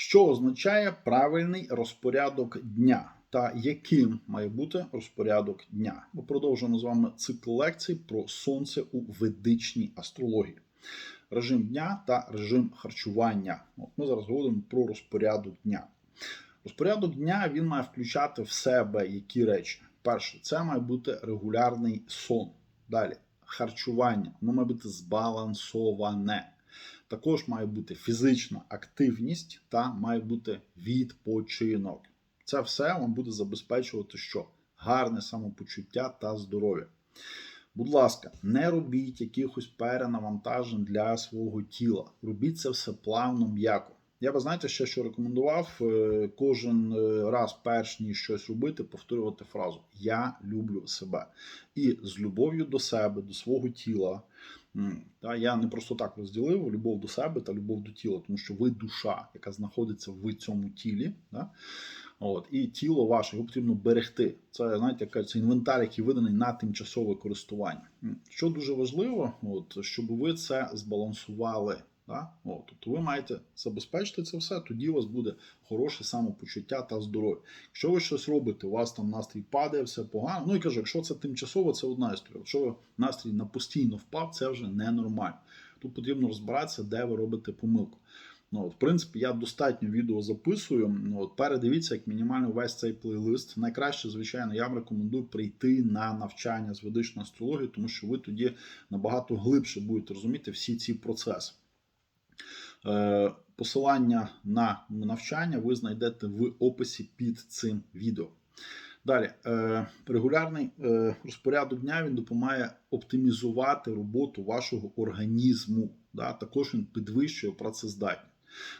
Що означає правильний розпорядок дня та яким має бути розпорядок дня? Ми продовжуємо з вами цикл лекцій про сонце у ведичній астрології. Режим дня та режим харчування. От ми зараз говоримо про розпорядок дня. Розпорядок дня він має включати в себе які речі. Перше, це має бути регулярний сон. Далі харчування, воно має бути збалансоване. Також має бути фізична активність та має бути відпочинок. Це все вам буде забезпечувати що? Гарне самопочуття та здоров'я. Будь ласка, не робіть якихось перенавантажень для свого тіла. Робіть це все плавно, м'яко. Я би знаєте, ще що рекомендував е, кожен е, раз, перш ніж щось робити, повторювати фразу Я люблю себе. І з любов'ю до себе, до свого тіла. Та я не просто так розділив любов до себе та любов до тіла, тому що ви душа, яка знаходиться в цьому тілі. Да? От, і тіло ваше його потрібно берегти. Це знаєте, яка це інвентар, який виданий на тимчасове користування. Що дуже важливо, от, щоб ви це збалансували. Да? От, тобто ви маєте забезпечити це все, тоді у вас буде хороше самопочуття та здоров'я. Якщо ви щось робите, у вас там настрій падає, все погано. Ну і кажу, якщо це тимчасово, це одна історія. Якщо настрій на постійно впав, це вже ненормально. Тут потрібно розбиратися, де ви робите помилку. Ну, от, в принципі, я достатньо відео записую. Ну, от, передивіться, як мінімально весь цей плейлист. Найкраще, звичайно, я вам рекомендую прийти на навчання з ведичної астрології, тому що ви тоді набагато глибше будете розуміти всі ці процеси. Е, Посилання на навчання ви знайдете в описі під цим відео. Далі, е, регулярний е, розпорядок дня він допомагає оптимізувати роботу вашого організму. Да? Також він підвищує працездатність.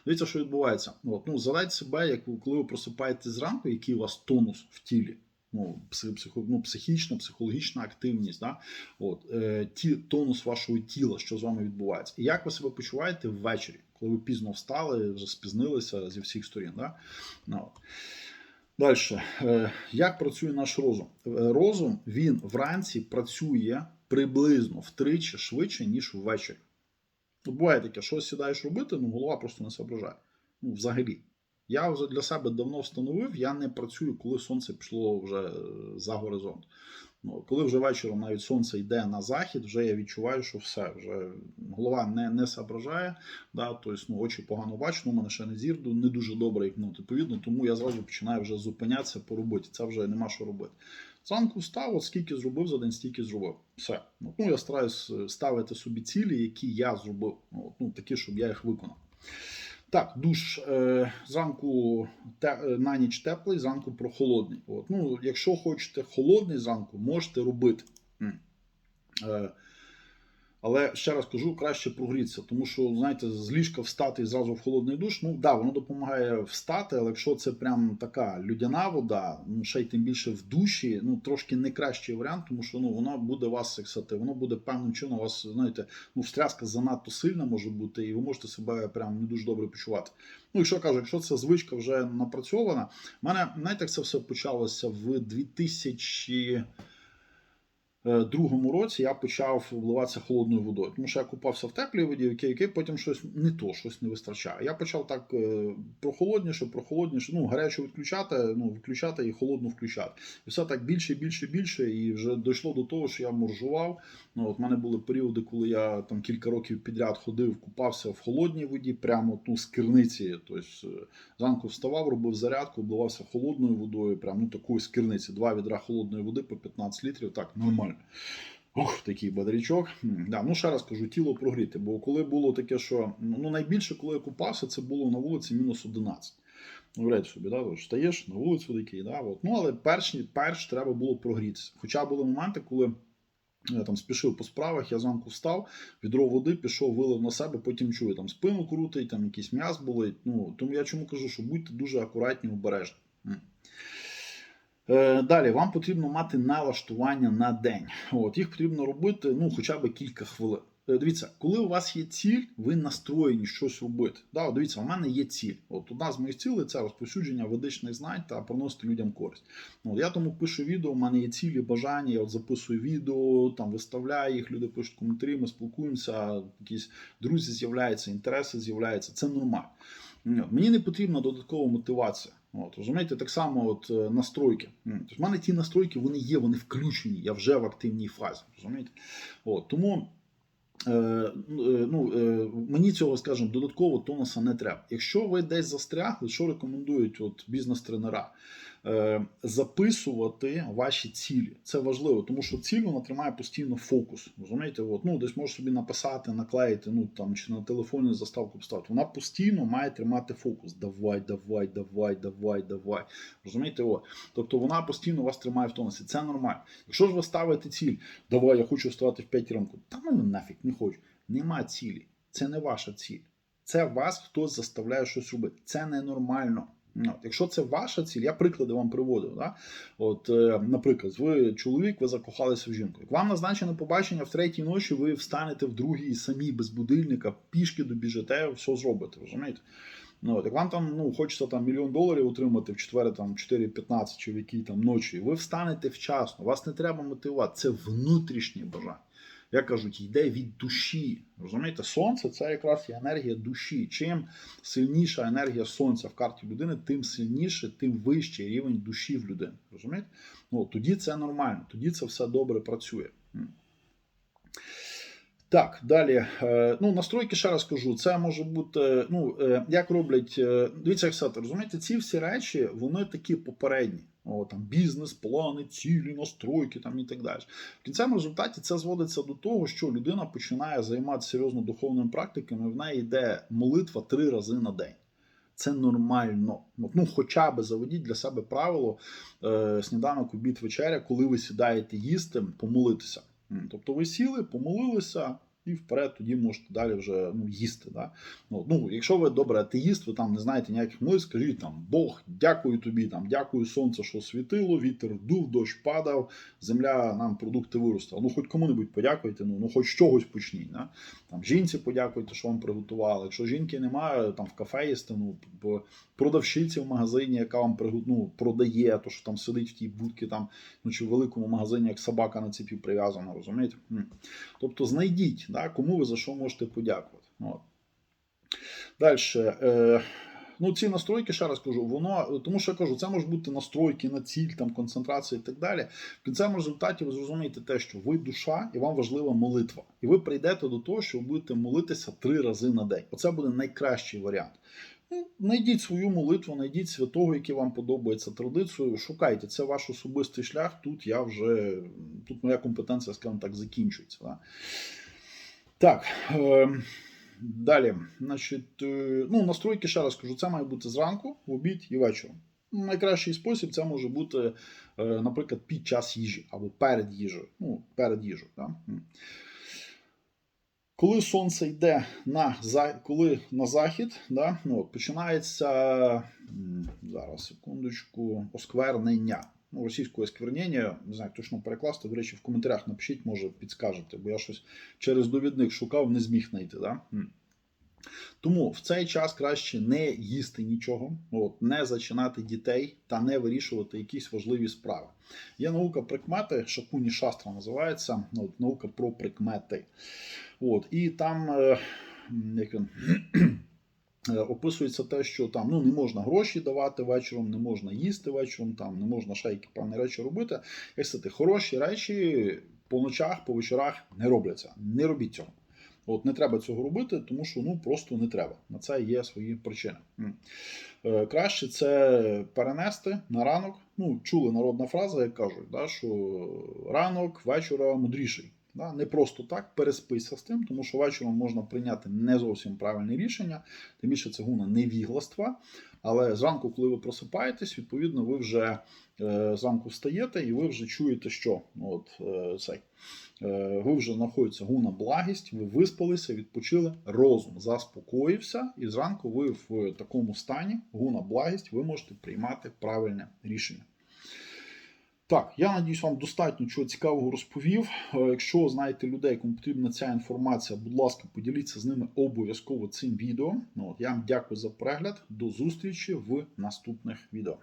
Дивіться, що відбувається. От, ну, Задайте себе, як коли ви просипаєтесь зранку, який у вас тонус в тілі. Ну, психо, ну, психічна, психологічна активність, да? От, е, ті, тонус вашого тіла, що з вами відбувається. І як ви себе почуваєте ввечері, коли ви пізно встали, вже спізнилися зі всіх сторін. Да? Ну, от. Далі, Е, як працює наш розум? Е, Розум він вранці працює приблизно втричі швидше, ніж ввечері. Буває таке, що сідаєш робити, ну голова просто не соображає. Ну, взагалі. Я вже для себе давно встановив, я не працюю, коли сонце пішло вже е, за горизонт. Ну, коли вже вечором навіть сонце йде на захід, вже я відчуваю, що все, вже голова не не соображає, да, тобто ну, очі погано бачу, у мене ще не зір не дуже добре, ну, відповідно, тому я зразу починаю вже зупинятися по роботі. Це вже нема що робити. Зранку встав, от скільки зробив за день, стільки зробив. Все. Ну, я стараюсь ставити собі цілі, які я зробив. Ну, такі, щоб я їх виконав. Так, душ е, зранку те, е, на ніч теплий, зранку прохолодний. От. Ну, Якщо хочете холодний зранку, можете робити. Е, але ще раз кажу, краще прогрітися, тому що, знаєте, з ліжка встати і зразу в холодний душ, ну да, воно допомагає встати, але якщо це прям така людяна вода, ну ще й тим більше в душі, ну трошки не кращий варіант, тому що ну воно буде вас сексати, воно буде певним чином у вас, знаєте, ну встряска занадто сильна може бути, і ви можете себе прям не дуже добре почувати. Ну, якщо кажу, якщо ця звичка вже напрацьована, в мене знаєте, як це все почалося в 2000 Е, другому році я почав вливатися холодною водою, тому що я купався в теплій воді, окей, окей, потім щось не то, щось не вистачає. Я почав так е, прохолодніше, прохолодніше, ну, гарячу відключати, ну, відключати і холодну включати. І все так більше, більше, більше. І вже дійшло до того, що я моржував. Ну, от в мене були періоди, коли я там кілька років підряд ходив, купався в холодній воді, прямо ну, з керниці. Тобто зранку вставав, робив зарядку, обливався холодною водою, прямо ну, такої з керниці. Два відра холодної води по 15 літрів, так, нормально. Ух, такий бодрячок. Да, ну ще раз кажу, тіло прогріти. Бо коли було таке, що ну найбільше, коли я купався, це було на вулиці мінус 11. Уявляєте собі, да? Стаєш на вулицю такий, да? От. ну але перш, перш треба було прогрітися. Хоча були моменти, коли. Я там спішив по справах, я зранку встав, відро води, пішов, вилив на себе, потім чую, там спину крутить, там якийсь м'яз болить. Ну, Тому я чому кажу, що будьте дуже акуратні, обережні. Е, Далі вам потрібно мати налаштування на день. От, Їх потрібно робити ну, хоча б кілька хвилин. Е, Дивіться, коли у вас є ціль, ви настроєні щось робити. Да, Дивіться, у мене є ціль. От Одна з моїх цілей це розповсюдження ведичних знань та приносити людям користь. От, Я тому пишу відео, у мене є цілі, бажання, я от записую відео, там виставляю їх, люди пишуть коментарі, ми спілкуємося, якісь друзі з'являються, інтереси з'являються. Це нормально. Мені не потрібна додаткова мотивація. От, розумієте, так само от е, настройки. Тобто, в мене ті настройки вони є, вони включені. Я вже в активній фазі. Розумієте? От, тому е, ну, е, мені цього, скажімо, додатково тонуса не треба. Якщо ви десь застрягли, що рекомендують от, бізнес-тренера? Е, записувати ваші цілі. Це важливо, тому що ціль вона тримає постійно фокус. Розумієте, от, ну десь можеш собі написати, наклеїти, ну там чи на телефоні заставку поставити. Вона постійно має тримати фокус. Давай, давай, давай, давай, давай. Розумієте, о. Тобто вона постійно вас тримає в тонусі. Це нормально. Якщо ж ви ставите ціль, давай, я хочу вставати в 5 ранку, та ну нафіг не хочу. Нема цілі. Це не ваша ціль. Це вас хтось заставляє щось робити. Це ненормально. От, якщо це ваша ціль, я приклади вам приводив. Да? От, е, наприклад, ви чоловік, ви закохалися в жінку. Як вам назначено побачення в третій ночі, ви встанете в другій самі без будильника, пішки добіжите, все зробите. Розумієте? Ну, от, як вам там ну, хочеться там мільйон доларів отримати в четверте, там 4.15 чи в якій там ночі, ви встанете вчасно, вас не треба мотивувати. Це внутрішнє бажання. Як кажуть, йде від душі. Розумієте, сонце це якраз є енергія душі. Чим сильніша енергія сонця в карті людини, тим сильніше, тим вищий рівень душі в людини. Розумієте? Ну, тоді це нормально, тоді це все добре працює. Так, далі. Е, Ну, настройки, ще раз кажу, це може бути, ну, е, як роблять, е, дивіться, як все, розумієте, ці всі речі, вони такі попередні. О, там бізнес, плани, цілі, настройки там і так далі. В кінцевому результаті це зводиться до того, що людина починає займатися серйозно духовними практиками, в неї йде молитва три рази на день. Це нормально. Ну, хоча б заведіть для себе правило е, сніданок, обід, вечеря, коли ви сідаєте їсти, помолитися. Тобто ви сіли, помолилися. І вперед тоді можете далі вже ну, їсти. Да? Ну, ну, якщо ви добре атеїст, ви там не знаєте ніяких молитв, скажіть там Бог, дякую тобі, там, дякую сонце, що світило, вітер дув, дощ падав, земля нам продукти виростила. Ну, хоч кому-небудь подякуйте, ну, ну хоч чогось почніть. Да? Там, жінці подякуйте, що вам приготували. Якщо жінки немає, там в кафе їсти, ну, продавщиці в магазині, яка вам ну, продає, то що там сидить в тій будці, там, ну, чи в великому магазині, як собака на цепі прив'язана, розумієте? Тобто знайдіть, да, кому ви за що можете подякувати. От. Далі. Е, ну, ці настройки, ще раз кажу, воно, тому що я кажу, це можуть бути настройки на ціль, там, концентрація і так далі. В кінцевому результаті ви зрозумієте те, що ви душа і вам важлива молитва. І ви прийдете до того, що ви будете молитися три рази на день. Оце буде найкращий варіант. Ну, Найдіть свою молитву, знайдіть святого, який вам подобається традицію. Шукайте, це ваш особистий шлях. Тут я вже тут моя компетенція, скажімо так, закінчується. Да? Так. Е, далі, значить, е, ну, настройки, ще раз кажу, це має бути зранку, в обід і вечором. Найкращий спосіб це може бути, е, наприклад, під час їжі або перед їжею. Ну, перед їжею. Да? Коли сонце йде на, коли на захід, да, ну, починається зараз секундочку, осквернення. Ну, російською осквернення, не знаю, точно перекласти. До речі, в коментарях напишіть, може підскажете, бо я щось через довідник шукав, не зміг знайти. Да? Тому в цей час краще не їсти нічого, от, не зачинати дітей та не вирішувати якісь важливі справи. Є наука прикмети, шакуні шастра називається, ну, от, наука про прикмети. От, і там е, як він, описується те, що там ну, не можна гроші давати вечором, не можна їсти вечором, там, не можна ще які певні речі робити. Як сказати, хороші речі по ночах, по вечорах не робляться. Не робіть цього. От не треба цього робити, тому що ну просто не треба. На це є свої причини. Е, Краще це перенести на ранок. Ну, чули народна фраза, як кажуть, да, що ранок вечора мудріший. Да? Не просто так переспися з тим, тому що вечором можна прийняти не зовсім правильне рішення, тим більше це гуна невігластва. Але зранку, коли ви просипаєтесь, відповідно, ви вже е, зранку встаєте і ви вже чуєте, що от е, цей. Е, ви вже знаходиться гуна благість, ви виспалися, відпочили, розум заспокоївся, і зранку ви в такому стані, гуна благість, ви можете приймати правильне рішення. Так, я надіюсь, вам достатньо чого цікавого розповів. Е, Якщо знаєте людей, кому потрібна ця інформація, будь ласка, поділіться з ними обов'язково цим відео. Ну, от, я вам дякую за перегляд. До зустрічі в наступних відео.